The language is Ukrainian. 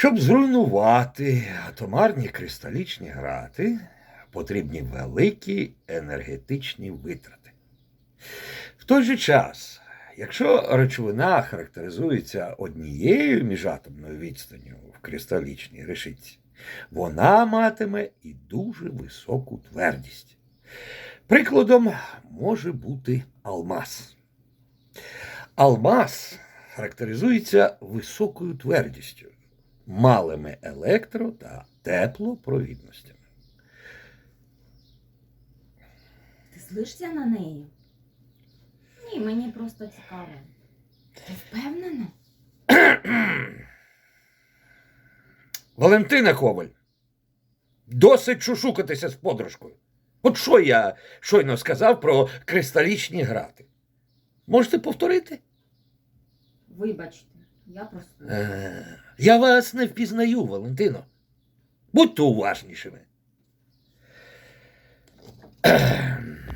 Щоб зруйнувати атомарні кристалічні грати, потрібні великі енергетичні витрати. В той же час, якщо речовина характеризується однією міжатомною відстанню в кристалічній решітці, вона матиме і дуже високу твердість. Прикладом може бути алмаз. Алмаз характеризується високою твердістю, малими електро та теплопровідностями. Ти злишся на неї? Ні, мені просто цікаво. Ти впевнена? Валентина Коваль, досить шушукатися з подружкою. От що я щойно сказав про кристалічні грати? Можете повторити? Вибачте, я просто. Е, Я вас не впізнаю, Валентино. Будьте уважнішими.